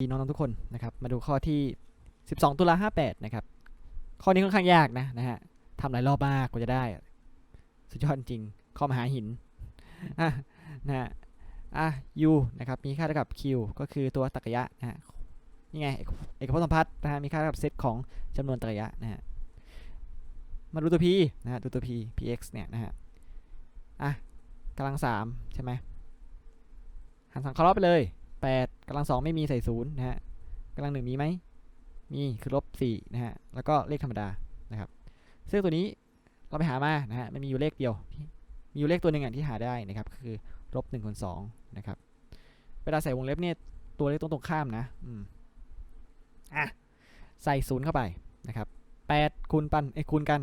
น้องๆทุกคนนะครับ มาดูข้อที่ 12 ตุลา58 นะครับ ข้อนี้ค่อนข้างยากนะนะฮะทำหลายรอบมากกว่าจะได้ สุดยอดจริง ข้อมหาหินอะนะฮะอะ u นะครับ มีค่าเท่ากับ q ก็คือตัวตรรกะนะฮะนี่ไง เอกเอกพจน์สัมพัทธ์นะฮะ มีค่าเท่ากับเซตของจำนวนตรรกะนะฮะ มาดูตัว p นะฮะ ดูตัว p px เนี่ยนะฮะ อะกำลังสามใช่ไหมหันสังเคราะห์ไปเลย 8กำลังสองไม่มีใส่ศูนย์นะฮะกำลังหนึ่งมีไหมมีคือลบสี่นะฮะแล้วก็เลขธรรมดานะครับซึ่งตัวนี้เราไปหามานะฮะมันมีอยู่เลขเดียว มีอยู่เลขตัวหนึ่งอะที่หาได้นะครับคือลบหนึ่งคูณสองนะครับเวลาใส่วงเล็บเนี่ยตัวเลขตรงตรงข้ามนะอืมอะใส่ศูนย์เข้าไปนะครับแปดคูณปันเอ้คูณกัน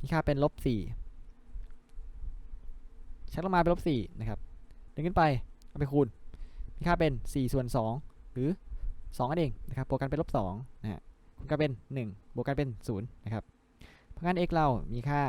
มีค่าเป็นลบสี่ชักลงมาเป็นลบสี่นะครับดึงขึ้นไปเอาไปคูณ มีค่าเป็น 4 ส่วน 2 หรือ 2 นั่นเองนะครับบวกกันเป็นลบ2นะฮะคูณกันเป็น 1 บวกกันเป็น 0 นะครับ เพราะงั้น x เรามีค่า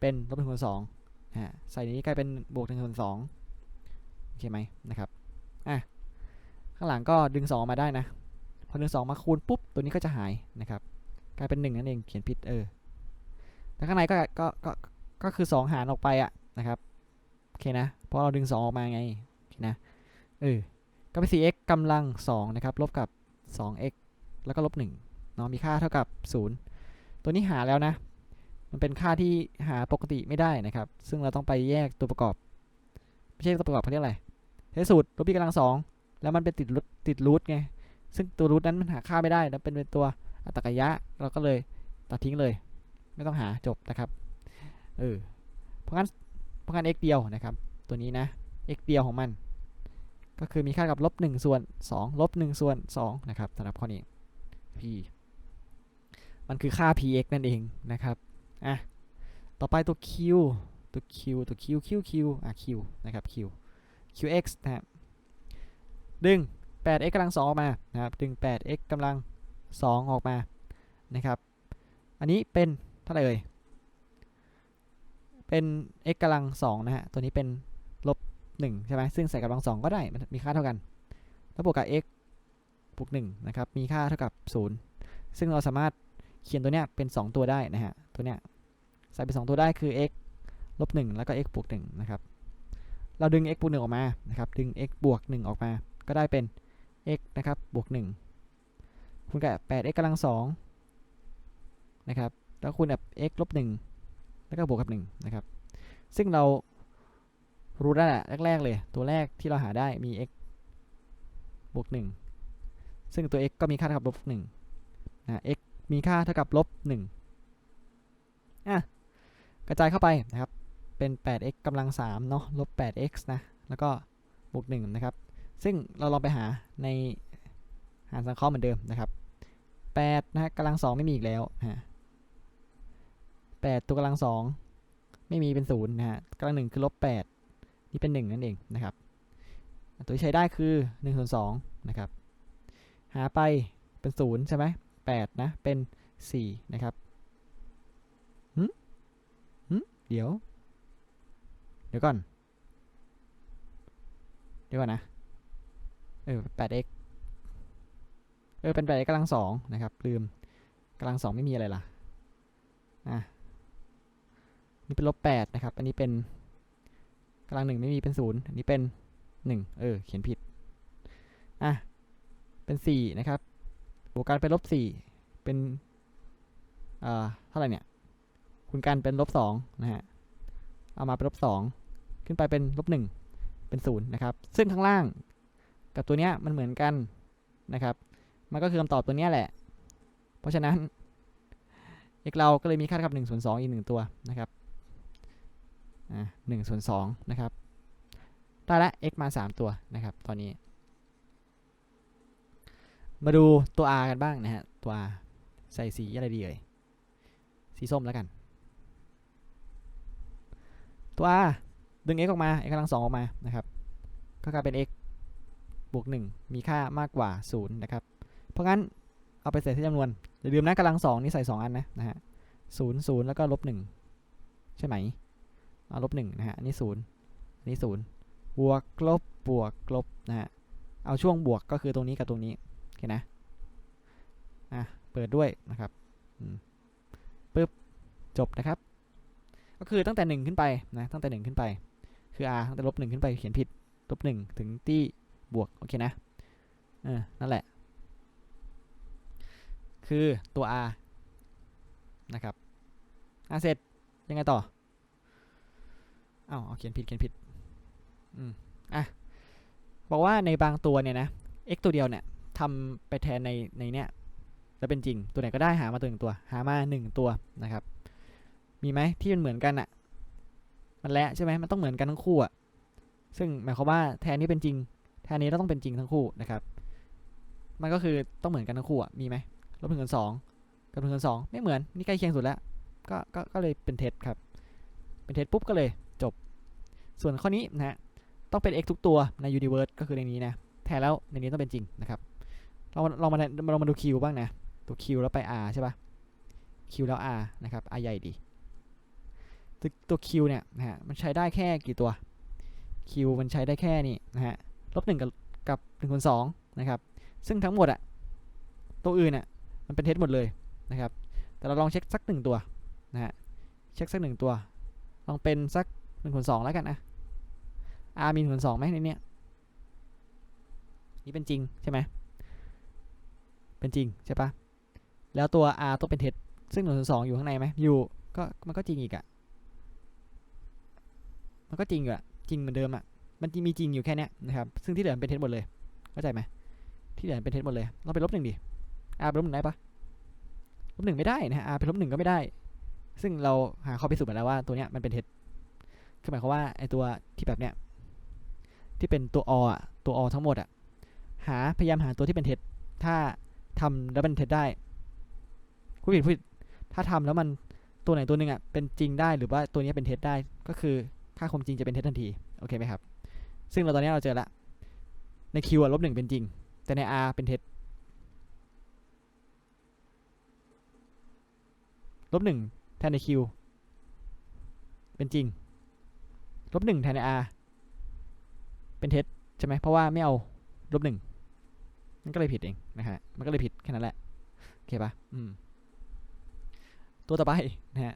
เป็นลบ1ส่วน2นะฮะใส่นี้กลายเป็นบวก1ส่วน2โอเคไหมนะครับอะข้างหลังก็ดึง2ออกมาได้นะ พอดึง 2 มาคูณปุ๊บ ตัวนี้ก็จะหายนะครับ กลายเป็น 1 นั่นเองเขียนผิดเออแต่ข้างในก็ก็ก็ก็คือ 2 หารออกไปอะนะครับ โอเคนะ เพราะเราดึง 2 ออกมาไงโอเคนะเออ ก็เป็น 4x กำลัง 2 นะครับ ลบกับ 2x แล้วก็ลบ1เนาะมีค่าเท่ากับ 0 ตัวนี้หาแล้วนะ มันเป็นค่าที่หาปกติไม่ได้นะครับ ซึ่งเราต้องไปแยกตัวประกอบ ไม่ใช่ตัวประกอบเขาเรียกอะไรใช้สูตรลบ b กำลัง 2 แล้วมันเป็นติดรูทติดรูทไง ซึ่งตัวรูทนั้นมันหาค่าไม่ได้แล้วเป็นเป็นตัวอัตรกยะ เราก็เลยตัดทิ้งเลย ไม่ต้องหาจบนะครับ เออ เพราะงั้น เพราะงั้น x เดียวนะครับ ตัวนี้นะ x เดียวของมัน ก็คือมีค่ากับลบ1ส่วน2ลบ1ส่วน2นะครับสำหรับข้อนี้ p มันคือค่า px นั่นเองนะครับอะต่อไปตัว q ตัว q ตัว q q q อะ q นะครับ q qx นะครับดึง 8x กำลัง 2 ออกมานะครับดึง 8x กำลัง 2 ออกมานะครับ อันนี้เป็นเท่าไหร่เอ่ยเป็น x กำลัง 2 นะฮะ ตัวนี้เป็น 1ใช่ไหมซึ่งใส่กำลัง2ก็ได้มันมีค่าเท่ากัน แล้วบวกกับ x บวก1นะครับมีค่าเท่ากับ 0 ซึ่งเราสามารถเขียนตัวเนี้ยเป็น 2 ตัวได้นะฮะตัวเนี้ยใส่เป็น 2 ตัวได้คือ x ลบ1แล้วก็ x บวก1นะครับเราดึง x บวก1ออกมานะครับดึง x บวก1ออกมา ก็ได้เป็น x นะครับบวก1คูณกับ 8x กำลัง2นะครับแล้วคูณกับ x ลบ1แล้วก็บวกกับ1นะครับซึ่งเรา รู้แล้แหละแรกๆเลย ตัวแรกที่เราหาได้มี x บวก 1 ซึ่งตัว x ก็มีค่าเท่ากับลบ1นะ x มีค่าเท่ากับลบ1อะกระจายเข้าไปนะครับ เป็น 8x กำลัง3เนาะลบ 8x นะ แล้วก็บวก 1 นะครับ ซึ่งเราลองไปหาในหารสังเคราะห์เหมือนเดิมนะครับ 8 นะฮะกำลัง 2 ไม่มีอีกแล้วฮะ8ตัวกำลัง 2 ไม่มีเป็น 0 นะฮะกำลัง 1 คือลบ 8 นี่เป็น 1 นั่นเองนะครับตัวที่ใช้ได้คือ1ส่วน2นะครับหาไปเป็น 0 ใช่ไหม8นะ เป็น 4 นะครับหึหึเดี๋ยว เดี๋ยวก่อน เดี๋ยวก่อนนะ เออ 8x เออ เป็น 8x กำลัง2นะครับ ลืมกำลัง2ไม่มีอะไรล่ะ อะ นี่เป็นลบ8นะครับ อันนี้เป็น กำลัง1ไม่มีเป็น0อันนี้เป็น1เออ เขียนผิด อะ เป็น4นะครับ บวกกันเป็นลบ4เป็นเอ่อเท่าไหร่เนี่ย คูณกันเป็นลบ2นะฮะ เอามาเป็นลบ2ขึ้นไปเป็นลบ1เป็น0นะครับ ซึ่งข้างล่างกับตัวเนี้ยมันเหมือนกันนะครับ มันก็คือคำตอบตัวเนี้ยแหละ เพราะฉะนั้น x เราก็เลยมีค่าเท่ากับ1ส่วน2อีก1ตัวนะครับ อ่า1ส่วน2นะครับ ได้ละ x มา 3 ตัวนะครับ ตอนนี้ มาดูตัว r กันบ้างนะฮะ ตัว r ใส่สีอะไรดีเอ่ย สีส้มแล้วกัน ตัว r ดึง x ออกมา x กำลัง2ออกมานะครับ ก็กลายเป็น x บวก 1 มีค่ามากกว่า 0 นะครับ เพราะงั้นเอาไปใส่ที่จำนวน อย่าลืมนะกำลัง2นี่ใส่ 2 อันนะนะฮะ0 0แล้วก็ลบ1ใช่ไหม ลบ1นะฮะ อันนี้0อันนี้0บวกลบบวกลบนะฮะ เอาช่วงบวกก็คือตรงนี้กับตรงนี้โอเคนะ อะ เปิดด้วยนะครับปึ๊บ จบนะครับ ก็คือตั้งแต่หนึ่งขึ้นไปนะ ตั้งแต่หนึ่งขึ้นไป คือ r ตั้งแต่ลบหนึ่งขึ้นไปเขียนผิด ลบหนึ่งถึงที่บวก โอเคนะ เออ นั่นแหละ คือตัว r นะครับอะเสร็จยังไงต่อ อ้าวเอเขียนผิดเขียนผิด อืม อะ บอกว่าในบางตัวเนี่ยนะ x ตัวเดียวเนี่ยทำไปแทนในในเนี้ยแล้วเป็นจริง ตัวไหนก็ได้หามาตัวหนึ่งตัว หามาหนึ่งตัวนะครับ มีไหมที่มันเหมือนกันอะมันและใช่ไหมมันต้องเหมือนกันทั้งคู่อะซึ่งหมายความว่าแทนนี้เป็นจริง แทนนี้เราต้องเป็นจริงทั้งคู่นะครับ มันก็คือต้องเหมือนกันทั้งคู่อะมีไหมลบหนึ่งส่วนสองกับหนึ่งส่วนสองไม่เหมือน นี่ใกล้เคียงสุดแล้ว ก็ ก็ ก็เลยเป็นเท็จครับ เป็นเท็จปุ๊บก็เลย ส่วนข้อนี้นะฮะต้องเป็น x ทุกตัวใน universe ก็คือในนี้นะ แทนแล้วในนี้ต้องเป็นจริงนะครับเราเรามาเรามาดู q บ้างนะตัว q แล้วไป r ใช่ปะ q แล้ว r นะครับ r ใหญ่ดี ตัวตัว q เนี่ยนะฮะมันใช้ได้แค่กี่ตัว q มันใช้ได้แค่นี่นะฮะลบหนึ่งกับกับหนึ่งคูณสองนะครับ ซึ่งทั้งหมดอะตัวอื่นอะมันเป็นเท็จหมดเลยนะครับ แต่เราลองเช็คสักหนึ่งตัวนะฮะ เช็คสักหนึ่งตัว ลองเป็นสัก หนึ่งคูณสองแล้วกันนะ r มีหนึ่งคูณสองไหมในเนี้ยนี่เป็นจริงใช่ไหมเป็นจริงใช่ปะแล้วตัว r ต้องเป็นเท็จซึ่งหนึ่งคูณสองอยู่ข้างในไหมอยู่ก็มันก็จริงอีกอะมันก็จริงอยู่อะจริงเหมือนเดิมอะมันมีจริงอยู่แค่นี้นะครับ ซึ่งที่เหลือเป็นเท็จหมดเลยเข้าใจไหมที่เหลือเป็นเท็จหมดเลยเราไปลบหนึ่งดิ r เป็นลบหนึ่งได้ปะลบหนึ่งไม่ได้นะฮะ r เป็นลบหนึ่งก็ไม่ได้ ซึ่งเราหาข้อพิสูจน์มาแล้วว่าตัวเนี้ยมันเป็นเท็จ คือหมายความว่าไอตัวที่แบบเนี้ยที่เป็นตัว o อะตัว o ทั้งหมดอะหาพยายามหาตัวที่เป็นเท็จถ้าทำแล้วเป็นเท็จได้ผู้ผิดผู้ผิดถ้าทำแล้วมันตัวไหนตัวหนึ่งอะเป็นจริงได้หรือว่าตัวนี้เป็นเท็จได้ก็คือค่าความจริงจะเป็นเท็จทันทีโอเคไหมครับ ซึ่งเราตอนนี้เราเจอละใน q อะลบหนึ่งเป็นจริง แต่ใน r เป็นเท็จลบหนึ่งแทนใน q เป็นจริง ลบหนึ่งแทนใน r เป็นเท็จใช่ไหมเพราะว่าไม่เอาลบหนึ่งมันก็เลยผิดเองนะฮะมันก็เลยผิดแค่นั้นแหละโอเคปะอืมตัวต่อไปนะฮะ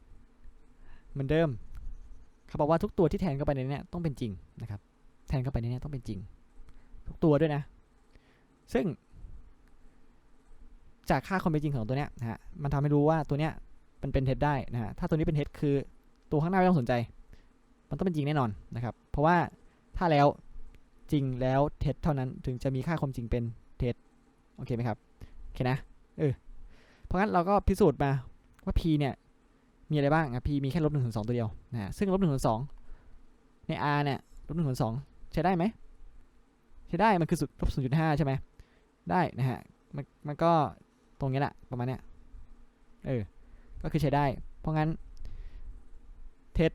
เหมือนเดิมเขาบอกว่าทุกตัวที่แทนเข้าไปในนี้ต้องเป็นจริงนะครับ แทนเข้าไปในนี้ต้องเป็นจริง ทุกตัวด้วยนะ ซึ่ง จากค่าความเป็นจริงของตัวเนี้ยนะฮะมันทำให้รู้ว่าตัวเนี้ยมันเป็นเท็จได้นะฮะถ้าตัวนี้เป็นเท็จคือตัวข้างหน้าไม่ต้องสนใจ มันต้องเป็นจริงแน่นอนนะครับ เพราะว่าถ้าแล้วจริงแล้วเท็จเท่านั้นถึงจะมีค่าความจริงเป็นเท็จโอเคไหมครับโอเคนะเออเพราะงั้นเราก็พิสูจน์มาว่า p เนี่ยมีอะไรบ้างครับ p มีแค่ลบหนึ่งส่วนสองตัวเดียวนะฮะซึ่งลบหนึ่งส่วนสองใน r เนี่ยลบหนึ่งส่วนสองใช้ได้ไหมใช้ได้มันคือลบศูนย์จุดห้าใช่ไหมได้นะฮะมันมันก็ตรงนี้แหละประมาณเนี้ยเออก็คือใช้ได้ เพราะงั้นเท็จ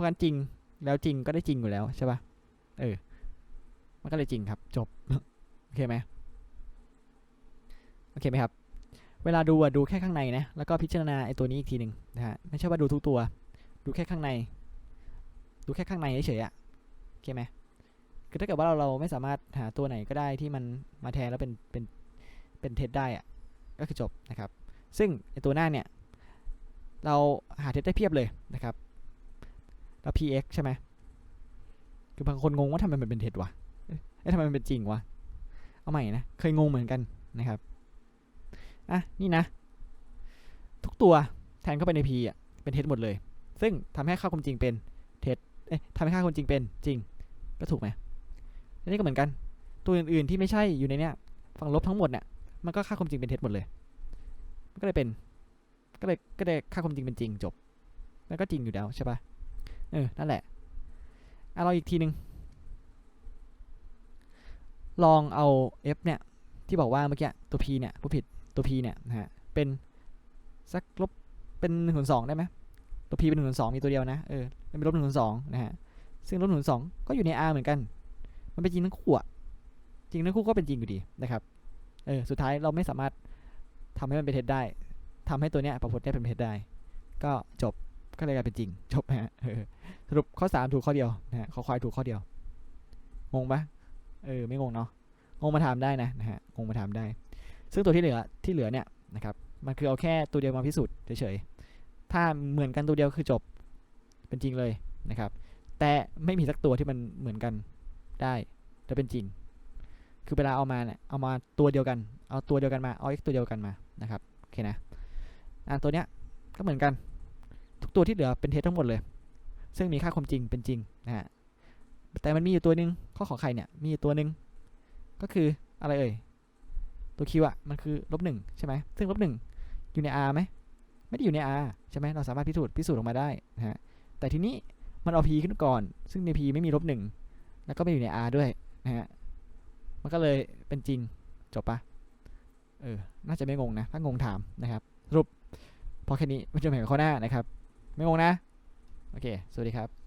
ราะงั้นจริงแล้วจริงก็ได้จริงอยู่แล้วใช่ปะเออ มันก็เลยจริงครับ จบ โอเคไหมโอเคไหมครับ เวลาดูอะดูแค่ข้างในนะ แล้วก็พิจารณาไอ้ตัวนี้อีกทีหนึ่งนะฮะ ไม่ใช่ว่าดูทุกตัว ดูแค่ข้างใน ดูแค่ข้างในเฉยๆอะโอเคไหมคือถ้าเกิดว่าเราเราไม่สามารถหาตัวไหนก็ได้ที่มันมาแทนแล้วเป็นเป็นเป็นเท็จได้อะก็คือจบนะครับ ซึ่งไอตัวหน้าเนี่ย เราหาเท็จได้เพียบเลยนะครับ แล้ว px ใช่ไหมคือบางคนงงว่าทำไมมันเป็นเท็จวะเอ๊ะทำไมมันเป็นจริงวะ เอาใหม่นะ เคยงงเหมือนกันนะครับ อะ นี่นะ ทุกตัวแทนเข้าไปใน p อะ เป็นเท็จหมดเลย ซึ่งทำให้ค่าความจริงเป็นเท็จ เอ๊ะทำให้ค่าความจริงเป็นจริง ก็ถูกไหมนนี้ก็เหมือนกัน ตัวอื่น ๆ ที่ไม่ใช่อยู่ในเนี้ย ฝั่งลบทั้งหมดเนี่ย มันก็ค่าความจริงเป็นเท็จหมดเลย ก็เลยเป็น ก็เลย ก็เลยค่าความจริงเป็นจริงจบ แล้วก็จริงอยู่แล้วใช่ปะ เออ นั่นแหละเอาเราอีกทีหนึ่งลองเอา f เนี่ย ที่บอกว่าเมื่อกี้ตัว p เนี่ยผู้ผิดตัว p เนี่ยนะฮะเป็นสักลบเป็นหนึ่งส่วนสองได้ไหมตัว p เป็นหนึ่งส่วนสองมีตัวเดียวนะเออเป็นลบหนึ่งส่วนสองนะฮะซึ่งลบหนึ่งส่วนสองก็อยู่ใน r เหมือนกัน มันเป็นจริงทั้งคู่อะจริงทั้งคู่ก็เป็นจริงอยู่ดีนะครับเออสุดท้ายเราไม่สามารถทำให้มันเป็นเท็จได้ทำให้ตัวเนี้ยประพจน์เนี่ยเป็นเท็จได้ ก็จบ ก็เลยกลายเป็นจริง จบฮะสรุปข้อ3ถูกข้อเดียวนะฮะข้อควายถูกข้อเดียว งงปะเออไม่งงเนาะงงมาถามได้นะนะฮะงงมาถามได้ ซึ่งตัวที่เหลือที่เหลือเนี่ยนะครับมันคือเอาแค่ตัวเดียวมาพิสูจน์เฉยๆ ถ้าเหมือนกันตัวเดียวคือจบเป็นจริงเลยนะครับ แต่ไม่มีสักตัวที่มันเหมือนกันได้จะเป็นจริง คือเวลาเอามาเนี่ยเอามาตัวเดียวกัน เอาตัวเดียวกันมาเอา x ตัวเดียวกันมานะครับโอเคนะอ่าตัวเนี้ยก็เหมือนกัน ทุกตัวที่เหลือเป็นเท็จทั้งหมดเลย ซึ่งมีค่าความจริงเป็นจริงนะฮะแต่มันมีอยู่ตัวหนึ่งข้อขอไข่เนี่ยมีอยู่ตัวหนึ่งก็คืออะไรเอ่ยตัว q อะมันคือลบหนึ่งใช่ไหมซึ่งลบหนึ่งอยู่ใน r ไหมไม่ได้อยู่ใน r ใช่ไหมเราสามารถพิสูจน์พิสูจน์ออกมาได้นะฮะแต่ทีนี้มันเอา p ขึ้นก่อน ซึ่งใน p ไม่มีลบหนึ่งแล้วก็ไม่อยู่ใน r ด้วยนะฮะมันก็เลยเป็นจริงจบปะเออ น่าจะไม่งงนะ ถ้างงถามนะครับสรุปพอแค่นี้ไว้เจอกันใหม่ข้อหน้านะครับ ไม่งงนะ โอเค สวัสดีครับ